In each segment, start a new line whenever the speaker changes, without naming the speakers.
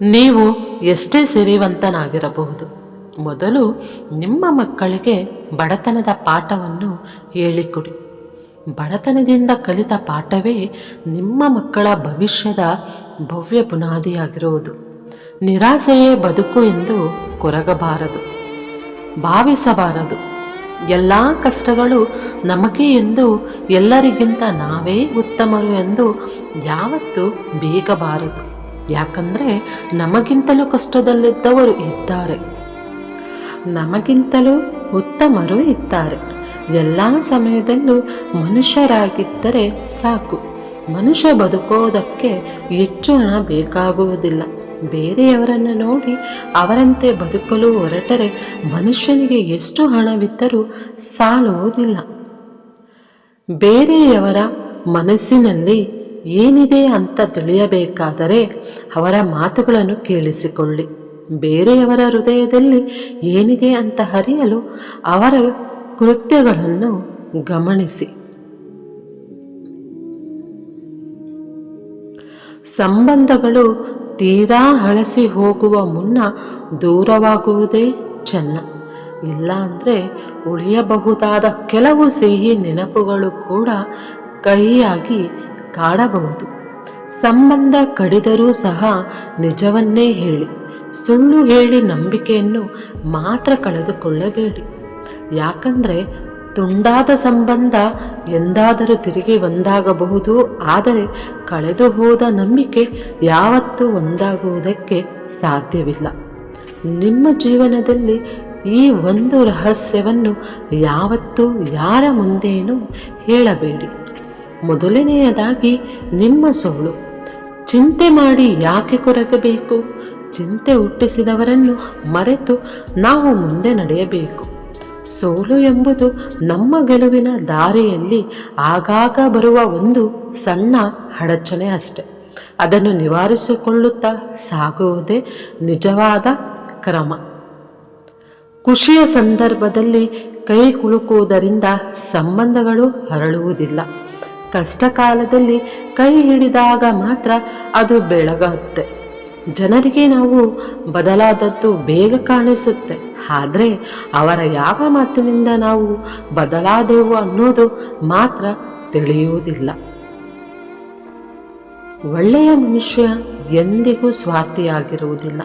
ನೀವು ಎಷ್ಟೇ ಸಿರಿವಂತನಾಗಿರಬಹುದು. ಮೊದಲು ನಿಮ್ಮ ಮಕ್ಕಳಿಗೆ ಬಡತನದ ಪಾಠವನ್ನು ಹೇಳಿಕೊಡಿ. ಬಡತನದಿಂದ ಕಲಿತ ಪಾಠವೇ ನಿಮ್ಮ ಮಕ್ಕಳ ಭವಿಷ್ಯದ ಭವ್ಯ ಬುನಾದಿಯಾಗಿರುವುದು ನಿರಾಸೆಯೇ ಬದುಕು ಎಂದು ಕೊರಗಬಾರದು. ಭಾವಿಸಬಾರದು. ಎಲ್ಲ ಕಷ್ಟಗಳು ನಮಗೆ ಎಂದು ಎಲ್ಲರಿಗಿಂತ ನಾವೇ ಉತ್ತಮರು ಎಂದು ಯಾವತ್ತೂ ಬೇಗಬಾರದು. ಯಾಕಂದರೆ ನಮಗಿಂತಲೂ ಕಷ್ಟದಲ್ಲಿದ್ದವರು ಇದ್ದಾರೆ. ನಮಗಿಂತಲೂ ಉತ್ತಮರು ಇದ್ದಾರೆ. ಎಲ್ಲ ಸಮಯದಲ್ಲೂ ಮನುಷ್ಯರಾಗಿದ್ದರೆ ಸಾಕು. ಮನುಷ್ಯ ಬದುಕೋದಕ್ಕೆ ಹೆಚ್ಚು ಹಣ ಬೇಕಾಗುವುದಿಲ್ಲ. ಬೇರೆಯವರನ್ನು ನೋಡಿ ಅವರಂತೆ ಬದುಕಲು ಹೊರಟರೆ ಮನುಷ್ಯನಿಗೆ ಎಷ್ಟು ಹಣವಿದ್ದರೂ ಸಾಲುವುದಿಲ್ಲ. ಬೇರೆಯವರ ಮನಸ್ಸಿನಲ್ಲಿ ಏನಿದೆ ಅಂತ ತಿಳಿಯಬೇಕಾದರೆ ಅವರ ಮಾತುಗಳನ್ನು ಕೇಳಿಸಿಕೊಳ್ಳಿ. ಬೇರೆಯವರ ಹೃದಯದಲ್ಲಿ ಏನಿದೆ ಅಂತ ಅರಿಯಲು ಅವರ ಕೃತ್ಯಗಳನ್ನು ಗಮನಿಸಿ. ಸಂಬಂಧಗಳು ತೀರಾ ಹಳಸಿ ಹೋಗುವ ಮುನ್ನ ದೂರವಾಗುವುದೇ ಚೆನ್ನ. ಇಲ್ಲ ಅಂದರೆ ಉಳಿಯಬಹುದಾದ ಕೆಲವು ಸಿಹಿ ನೆನಪುಗಳು ಕೂಡ ಕಹಿಯಾಗಿ ಕಾಡಬಹುದು ಸಂಬಂಧ ಕಡಿದರೂ ಸಹ ನಿಜವನ್ನೇ ಹೇಳಿ. ಸುಳ್ಳು ಹೇಳಿ ನಂಬಿಕೆಯನ್ನು ಮಾತ್ರ ಕಳೆದುಕೊಳ್ಳಬೇಡಿ. ಯಾಕಂದರೆ ತುಂಡಾದ ಸಂಬಂಧ ಎಂದಾದರೂ ತಿರುಗಿ ಒಂದಾಗಬಹುದು, ಆದರೆ ಕಳೆದು ಹೋದ ನಂಬಿಕೆ ಯಾವತ್ತೂ ಒಂದಾಗುವುದಕ್ಕೆ ಸಾಧ್ಯವಿಲ್ಲ. ನಿಮ್ಮ ಜೀವನದಲ್ಲಿ ಈ ಒಂದು ರಹಸ್ಯವನ್ನು ಯಾವತ್ತೂ ಯಾರ ಮುಂದೇನೂ ಹೇಳಬೇಡಿ. ಮೊದಲನೆಯದಾಗಿ ನಿಮ್ಮ ಸೋಳು ಚಿಂತೆ ಮಾಡಿ ಯಾಕೆ ಕೊರಗಬೇಕು? ಚಿಂತೆ ಹುಟ್ಟಿಸಿದವರನ್ನು ಮರೆತು ನಾವು ಮುಂದೆ ನಡೆಯಬೇಕು. ಸೋಲು ಎಂಬುದು ನಮ್ಮ ಗೆಲುವಿನ ದಾರಿಯಲ್ಲಿ ಆಗಾಗ ಬರುವ ಒಂದು ಸಣ್ಣ ಅಡಚಣೆ ಅಷ್ಟೆ. ಅದನ್ನು ನಿವಾರಿಸಿಕೊಳ್ಳುತ್ತಾ ಸಾಗುವುದೇ ನಿಜವಾದ ಕ್ರಮ. ಖುಷಿಯ ಸಂದರ್ಭದಲ್ಲಿ ಕೈ ಕುಲುಕುವುದರಿಂದ ಸಂಬಂಧಗಳು ಹರಳುವುದಿಲ್ಲ. ಕಷ್ಟ ಕಾಲದಲ್ಲಿ ಕೈ ಹಿಡಿದಾಗ ಮಾತ್ರ ಅದು ಬೆಳಗುತ್ತೆ ಜನರಿಗೆ ನಾವು ಬದಲಾದದ್ದು ಬೇಗ ಕಾಣಿಸುತ್ತೆ. ಆದರೆ ಅವರ ಯಾವ ಮಾತಿನಿಂದ ನಾವು ಬದಲಾದೆವು ಅನ್ನೋದು ಮಾತ್ರ ತಿಳಿಯುವುದಿಲ್ಲ. ಒಳ್ಳೆಯ ಮನುಷ್ಯ ಎಂದಿಗೂ ಸ್ವಾರ್ಥಿಯಾಗಿರುವುದಿಲ್ಲ.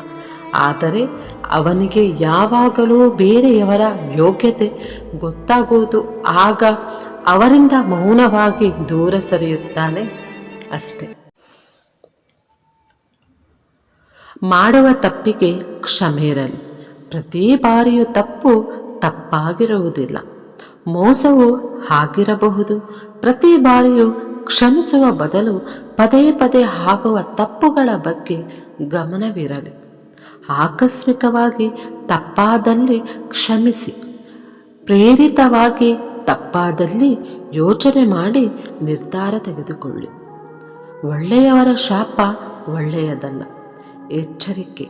ಆದರೆ ಅವನಿಗೆ ಯಾವಾಗಲೂ ಬೇರೆಯವರ ಯೋಗ್ಯತೆ ಗೊತ್ತಾಗುವುದು ಆಗ ಅವರಿಂದ ಮೌನವಾಗಿ ದೂರ ಸರಿಯುತ್ತಾನೆ ಅಷ್ಟೆ. ಮಾಡುವ ತಪ್ಪಿಗೆ ಕ್ಷಮೆ ಇರಲಿ ಪ್ರತಿ ಬಾರಿಯೂ ತಪ್ಪು ತಪ್ಪಾಗಿರುವುದಿಲ್ಲ. ಮೋಸವು ಆಗಿರಬಹುದು ಪ್ರತಿ ಬಾರಿಯೂ ಕ್ಷಮಿಸುವ ಬದಲು ಪದೇ ಪದೇ ಆಗುವ ತಪ್ಪುಗಳ ಬಗ್ಗೆ ಗಮನವಿರಲಿ. ಆಕಸ್ಮಿಕವಾಗಿ ತಪ್ಪಾದಲ್ಲಿ ಕ್ಷಮಿಸಿ. ಪ್ರೇರಿತವಾಗಿ ತಪ್ಪಾದಲ್ಲಿ ಯೋಚನೆ ಮಾಡಿ ನಿರ್ಧಾರ ತೆಗೆದುಕೊಳ್ಳಿ. ಒಳ್ಳೆಯವರ ಶಾಪ ಒಳ್ಳೆಯದಲ್ಲ. ಎಚ್ಚರಿಕೆ.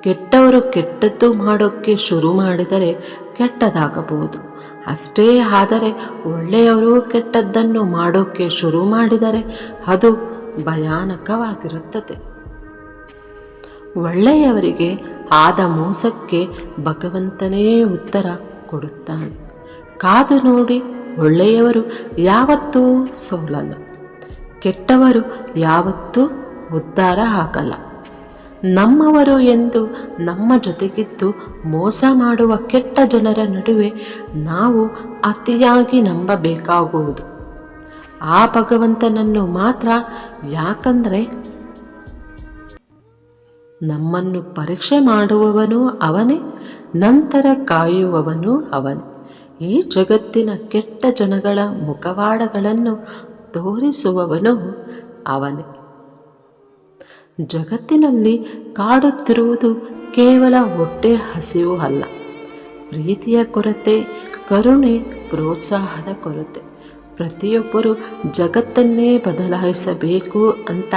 ಕೆಟ್ಟವರು ಕೆಟ್ಟದ್ದು ಮಾಡೋಕ್ಕೆ ಶುರು ಮಾಡಿದರೆ ಕೆಟ್ಟದಾಗಬಹುದು. ಅಷ್ಟೇ ಆದರೆ ಒಳ್ಳೆಯವರು ಕೆಟ್ಟದ್ದನ್ನು ಮಾಡೋಕ್ಕೆ ಶುರು ಮಾಡಿದರೆ ಅದು ಭಯಾನಕವಾಗಿರುತ್ತದೆ. ಒಳ್ಳೆಯವರಿಗೆ ಆದ ಮೋಸಕ್ಕೆ ಭಗವಂತನೇ ಉತ್ತರ ಕೊಡುತ್ತಾನೆ. ಕಾದು ನೋಡಿ ಒಳ್ಳೆಯವರು ಯಾವತ್ತೂ ಸೋಲಲ್ಲ ಕೆಟ್ಟವರು ಯಾವತ್ತೂ ಉದ್ಧಾರ ಆಗಲ್ಲ ನಮ್ಮವರು ಎಂದು ನಮ್ಮ ಜೊತೆಗಿದ್ದು ಮೋಸ ಮಾಡುವ ಕೆಟ್ಟ ಜನರ ನಡುವೆ ನಾವು ಅತಿಯಾಗಿ ನಂಬಬೇಕಾಗುವುದು. ಆ ಭಗವಂತನನ್ನು ಮಾತ್ರ ಯಾಕಂದರೆ ನಮ್ಮನ್ನು ಪರೀಕ್ಷೆ ಮಾಡುವವನು ಅವನೇ, ನಂತರ ಕಾಯುವವನು ಅವನೇ. ಈ ಜಗತ್ತಿನ ಕೆಟ್ಟ ಜನಗಳ ಮುಖವಾಡಗಳನ್ನು ತೋರಿಸುವವನು ಅವನೇ. ಜಗತ್ತಿನಲ್ಲಿ ಕಾಡುತ್ತಿರುವುದು ಕೇವಲ ಹೊಟ್ಟೆ ಹಸಿವು ಅಲ್ಲ. ಪ್ರೀತಿಯ ಕೊರತೆ, ಕರುಣೆ, ಪ್ರೋತ್ಸಾಹದ ಕೊರತೆ. ಪ್ರತಿಯೊಬ್ಬರು ಜಗತ್ತನ್ನೇ ಬದಲಾಯಿಸಬೇಕು ಅಂತ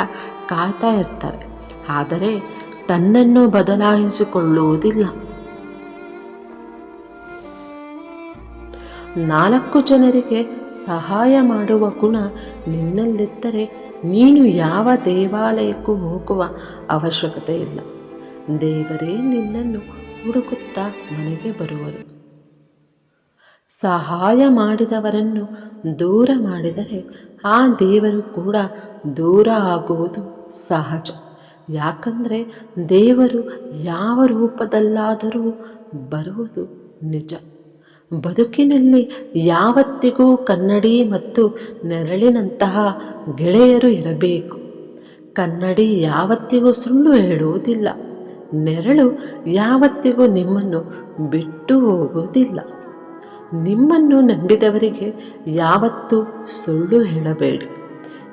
ಕಾಯ್ತಾ ಇರ್ತಾರೆ. ಆದರೆ ತನ್ನನ್ನು ಬದಲಾಯಿಸಿಕೊಳ್ಳುವುದಿಲ್ಲ. ನಾಲ್ಕು ಜನರಿಗೆ ಸಹಾಯ ಮಾಡುವ ಗುಣ ನಿನ್ನಲ್ಲಿದ್ದರೆ ನೀನು ಯಾವ ದೇವಾಲಯಕ್ಕೂ ಹೋಗುವ ಅವಶ್ಯಕತೆ ಇಲ್ಲ. ದೇವರೇ ನಿನ್ನನ್ನು ಹುಡುಕುತ್ತಾ ಮನೆಗೆ ಬರುವರು ಸಹಾಯ ಮಾಡಿದವರನ್ನು ದೂರ ಮಾಡಿದರೆ ಆ ದೇವರು ಕೂಡ ದೂರ ಆಗುವುದು ಸಹಜ. ಯಾಕಂದರೆ ದೇವರು ಯಾವ ರೂಪದಲ್ಲಾದರೂ ಬರುವುದು ನಿಜ. ಬದುಕಿನಲ್ಲಿ ಯಾವತ್ತಿಗೂ ಕನ್ನಡಿ ಮತ್ತು ನೆರಳಿನಂತಹ ಗೆಳೆಯರು ಇರಬೇಕು. ಕನ್ನಡಿ ಯಾವತ್ತಿಗೂ ಸುಳ್ಳು ಹೇಳುವುದಿಲ್ಲ. ನೆರಳು ಯಾವತ್ತಿಗೂ ನಿಮ್ಮನ್ನು ಬಿಟ್ಟು ಹೋಗುವುದಿಲ್ಲ. ನಿಮ್ಮನ್ನು ನಂಬಿದವರಿಗೆ ಯಾವತ್ತೂ ಸುಳ್ಳು ಹೇಳಬೇಡಿ.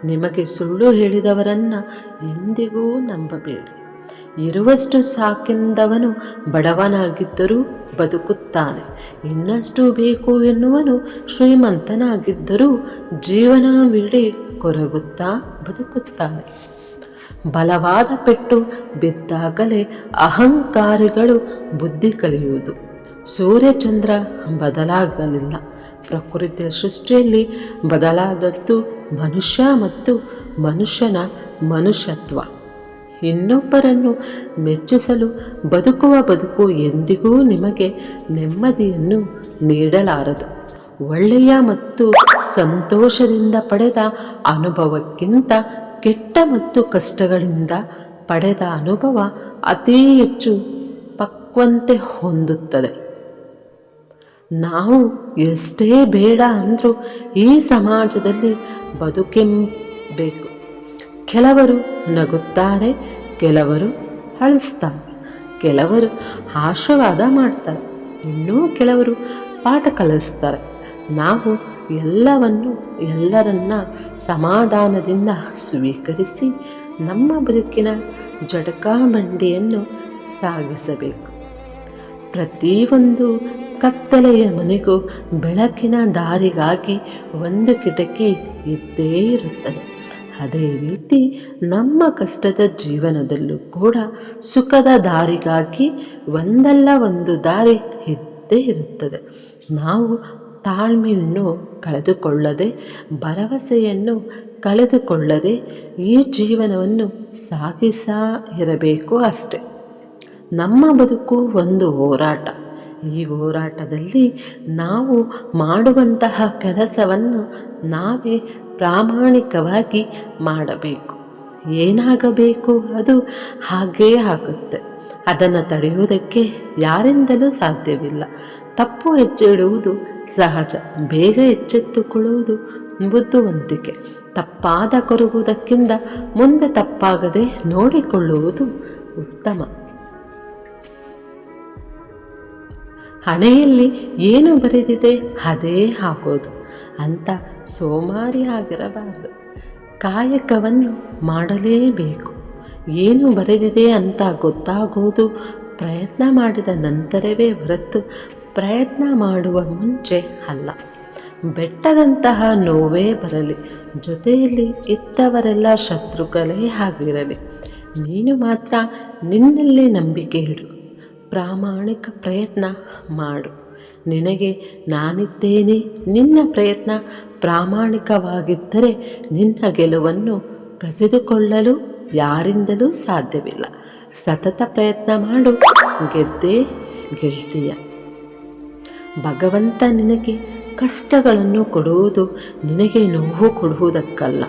ನಿಮಗೆ ಸುಳ್ಳು ಹೇಳಿದವರನ್ನು ಎಂದಿಗೂ ನಂಬಬೇಡಿ. ಇರುವಷ್ಟು ಸಾಕೆಂದವನು ಬಡವನಾಗಿದ್ದರೂ ಬದುಕುತ್ತಾನೆ. ಇನ್ನಷ್ಟು ಬೇಕು ಎನ್ನುವನು ಶ್ರೀಮಂತನಾಗಿದ್ದರೂ ಜೀವನವಿಡೀ ಕೊರಗುತ್ತಾ ಬದುಕುತ್ತಾನೆ. ಬಲವಾದ ಪೆಟ್ಟು ಬಿದ್ದಾಗಲೇ ಅಹಂಕಾರಿಗಳು ಬುದ್ಧಿ ಕಲಿಯುವುದು. ಸೂರ್ಯಚಂದ್ರ ಬದಲಾಗಲಿಲ್ಲ. ಪ್ರಕೃತಿಯ ಸೃಷ್ಟಿಯಲ್ಲಿ ಬದಲಾದದ್ದು ಮನುಷ್ಯ ಮತ್ತು ಮನುಷ್ಯನ ಮನುಷ್ಯತ್ವ. ಇನ್ನೊಬ್ಬರನ್ನು ಮೆಚ್ಚಿಸಲು ಬದುಕುವ ಬದುಕು ಎಂದಿಗೂ ನಿಮಗೆ ನೆಮ್ಮದಿಯನ್ನು ನೀಡಲಾರದು. ಒಳ್ಳೆಯ ಮತ್ತು ಸಂತೋಷದಿಂದ ಪಡೆದ ಅನುಭವಕ್ಕಿಂತ ಕೆಟ್ಟ ಮತ್ತು ಕಷ್ಟಗಳಿಂದ ಪಡೆದ ಅನುಭವ ಅತೀ ಹೆಚ್ಚು ಪಕ್ವಂತೆ ಹೊಂದುತ್ತದೆ. ನಾವು ಎಷ್ಟೇ ಬೇಡ ಅಂದರೂ ಈ ಸಮಾಜದಲ್ಲಿ ಬದುಕೆಂಬೇಕು ಕೆಲವರು ನಗುತ್ತಾರೆ, ಕೆಲವರು ಅಳಿಸ್ತಾರೆ, ಕೆಲವರು ಆಶೀರ್ವಾದ ಮಾಡ್ತಾರೆ. ಇನ್ನೂ ಕೆಲವರು ಪಾಠ ಕಲಿಸ್ತಾರೆ. ನಾವು ಎಲ್ಲವನ್ನು ಎಲ್ಲರನ್ನ ಸಮಾಧಾನದಿಂದ ಸ್ವೀಕರಿಸಿ ನಮ್ಮ ಬದುಕಿನ ಜಡಕಾಬಂಡಿಯನ್ನು ಸಾಗಿಸಬೇಕು. ಪ್ರತಿಯೊಂದು ಕತ್ತಲೆಯ ಮನೆಗೂ ಬೆಳಕಿನ ದಾರಿಗಾಗಿ ಒಂದು ಕಿಟಕಿ ಇದ್ದೇ ಇರುತ್ತದೆ. ಅದೇ ರೀತಿ ನಮ್ಮ ಕಷ್ಟದ ಜೀವನದಲ್ಲೂ ಕೂಡ ಸುಖದ ದಾರಿಗಾಗಿ ಒಂದಲ್ಲ ಒಂದು ದಾರಿ ಇದ್ದೇ ಇರುತ್ತದೆ. ನಾವು ತಾಳ್ಮೆಯನ್ನು ಕಳೆದುಕೊಳ್ಳದೆ, ಭರವಸೆಯನ್ನು ಕಳೆದುಕೊಳ್ಳದೆ ಈ ಜೀವನವನ್ನು ಸಾಗಿಸ ಇರಬೇಕು ಅಷ್ಟೆ. ನಮ್ಮ ಬದುಕು ಒಂದು ಹೋರಾಟ. ಈ ಹೋರಾಟದಲ್ಲಿ ನಾವು ಮಾಡುವಂತಹ ಕೆಲಸವನ್ನು ನಾವೇ ಪ್ರಾಮಾಣಿಕವಾಗಿ ಮಾಡಬೇಕು. ಏನಾಗಬೇಕು ಅದು ಹಾಗೇ ಆಗುತ್ತೆ. ಅದನ್ನು ತಡೆಯುವುದಕ್ಕೆ ಯಾರಿಂದಲೂ ಸಾಧ್ಯವಿಲ್ಲ. ತಪ್ಪು ಹೆಚ್ಚಿಡುವುದು ಸಹಜ. ಬೇಗ ಎಚ್ಚೆತ್ತುಕೊಳ್ಳುವುದು ಬುದ್ಧಿವಂತಿಕೆ. ತಪ್ಪಾದ ಕೊರಗುವುದಕ್ಕಿಂತ ಮುಂದೆ ತಪ್ಪಾಗದೆ ನೋಡಿಕೊಳ್ಳುವುದು ಉತ್ತಮ. ಹಣೆಯಲ್ಲಿ ಏನು ಬರೆದಿದೆ ಅದೇ ಹಾಕೋದು. ಅಂತ ಸೋಮಾರಿ ಆಗಿರಬಾರದು. ಕಾಯಕವನ್ನು ಮಾಡಲೇಬೇಕು. ಏನು ಬರೆದಿದೆ ಅಂತ ಗೊತ್ತಾಗೋದು ಪ್ರಯತ್ನ ಮಾಡಿದ ನಂತರವೇ ಹೊರತು ಪ್ರಯತ್ನ ಮಾಡುವ ಮುಂಚೆ ಅಲ್ಲ. ಬೆಟ್ಟದಂತಹ ನೋವೇ ಬರಲಿ, ಜೊತೆಯಲ್ಲಿ ಇದ್ದವರೆಲ್ಲ ಶತ್ರುಗಳೇ ಆಗಿರಲಿ. ನೀನು ಮಾತ್ರ ನಿನ್ನಲ್ಲಿ ನಂಬಿಕೆ ಇಡು. ಪ್ರಾಮಾಣಿಕ ಪ್ರಯತ್ನ ಮಾಡು. ನಿನಗೆ ನಾನಿದ್ದೇನೆ. ನಿನ್ನ ಪ್ರಯತ್ನ ಪ್ರಾಮಾಣಿಕವಾಗಿದ್ದರೆ ನಿನ್ನ ಗೆಲುವನ್ನು ಕಸಿದುಕೊಳ್ಳಲು ಯಾರಿಂದಲೂ ಸಾಧ್ಯವಿಲ್ಲ. ಸತತ ಪ್ರಯತ್ನ ಮಾಡು. ಗೆದ್ದೇ ಗೆಲ್ತೀಯ. ಭಗವಂತ ನಿನಗೆ ಕಷ್ಟಗಳನ್ನು ಕೊಡುವುದು, ನಿನಗೆ ನೋವು ಕೊಡುವುದಕ್ಕಲ್ಲ.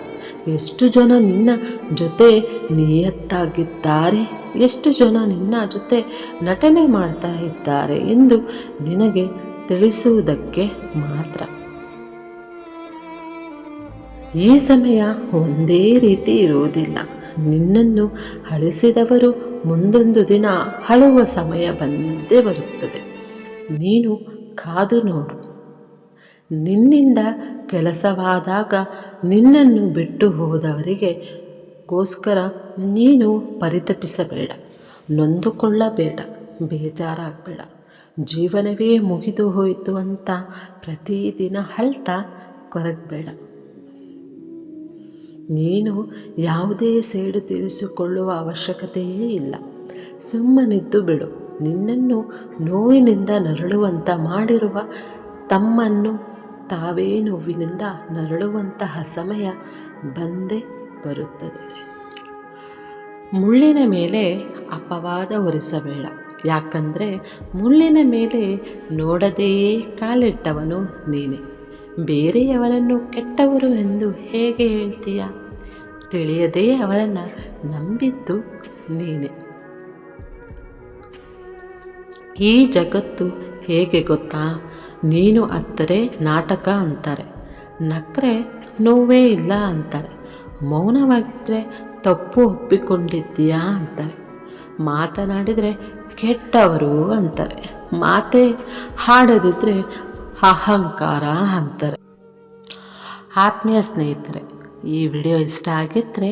ಎಷ್ಟು ಜನ ನಿನ್ನ ಜೊತೆ ನಿಯತ್ತಾಗಿದ್ದಾರೆ? ಎಷ್ಟು ಜನ ನಿನ್ನ ಜೊತೆ ನಟನೆ ಮಾಡ್ತಾ ಇದ್ದಾರೆ ಎಂದು ನಿನಗೆ ತಿಳಿಸುವುದಕ್ಕೆ ಮಾತ್ರ. ಈ ಸಮಯ ಒಂದೇ ರೀತಿ ಇರುವುದಿಲ್ಲ. ನಿನ್ನನ್ನು ಅಳಿಸಿದವರು ಮುಂದೊಂದು ದಿನ ಅಳುವ ಸಮಯ ಬಂದೇ ಬರುತ್ತದೆ. ನೀನು ಕಾದು ನೋಡು. ನಿನ್ನಿಂದ ಕೆಲಸವಾದಾಗ ನಿನ್ನನ್ನು ಬಿಟ್ಟು ಹೋದವರಿಗೆ ಗೋಸ್ಕರ ನೀನು ಪರಿತಪಿಸಬೇಡ, ನೊಂದುಕೊಳ್ಳಬೇಡ, ಬೇಜಾರಾಗಬೇಡ. ಜೀವನವೇ ಮುಗಿದು ಹೋಯಿತು ಅಂತ ಪ್ರತಿದಿನ ಅಳ್ತಾ ಕೊರಗಬೇಡ. ನೀನು ಯಾವುದೇ ಸೇಡು ತೀರಿಸಿಕೊಳ್ಳುವ ಅವಶ್ಯಕತೆಯೇ ಇಲ್ಲ. ಸುಮ್ಮನಿದ್ದು ಬಿಡು, ನಿನ್ನನ್ನು ನೋವಿನಿಂದ ನರಳುವಂತ ಮಾಡಿರುವ ತಮ್ಮನ್ನು ತಾವೇ ನೋವಿನಿಂದ ನರಳುವಂತಹ ಸಮಯ ಬಂದೇ ಬರುತ್ತದೆ. ಮುಳ್ಳಿನ ಮೇಲೆ ಅಪವಾದ ಹೊರಿಸಬೇಡ. ಯಾಕಂದರೆ ಮುಳ್ಳಿನ ಮೇಲೆ ನೋಡದೆಯೇ ಕಾಲಿಟ್ಟವನು ನೀನೆ. ಬೇರೆಯವರನ್ನು ಕೆಟ್ಟವರು ಎಂದು ಹೇಗೆ ಹೇಳ್ತೀಯ? ತಿಳಿಯದೇ ಅವರನ್ನು ನಂಬಿದ್ದು ನೀನೆ. ಈ ಜಗತ್ತು ಹೇಗೆ ಗೊತ್ತಾ? ನೀನು ಅತ್ತರೆ ನಾಟಕ ಅಂತಾರೆ. ನಕ್ರೆ ನೋವೇ ಇಲ್ಲ ಅಂತಾರೆ. ಮೌನವಾಗಿದ್ದರೆ ತಪ್ಪು ಒಪ್ಪಿಕೊಂಡಿದ್ದೀಯಾ ಅಂತಾರೆ. ಮಾತನಾಡಿದರೆ ಕೆಟ್ಟವರು ಅಂತಾರೆ. ಮಾತೆ ಹಾಡದಿದ್ದರೆ ಅಹಂಕಾರ ಅಂತಾರೆ. ಆತ್ಮೀಯ ಸ್ನೇಹಿತರೆ, ಈ ವಿಡಿಯೋ ಇಷ್ಟ ಆಗಿದ್ದರೆ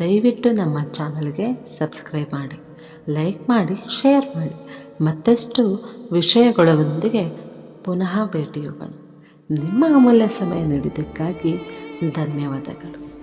ದಯವಿಟ್ಟು ನಮ್ಮ ಚಾನಲ್ಗೆ ಸಬ್ಸ್ಕ್ರೈಬ್ ಮಾಡಿ, ಲೈಕ್ ಮಾಡಿ, ಶೇರ್ ಮಾಡಿ. ಮತ್ತಷ್ಟು ವಿಷಯಗಳೊಂದಿಗೆ ಪುನಃ ಭೇಟಿಯಾಗೋಣ. ನಿಮ್ಮ ಅಮೂಲ್ಯ ಸಮಯ ನೀಡಿದ್ದಕ್ಕಾಗಿ ಧನ್ಯವಾದಗಳು.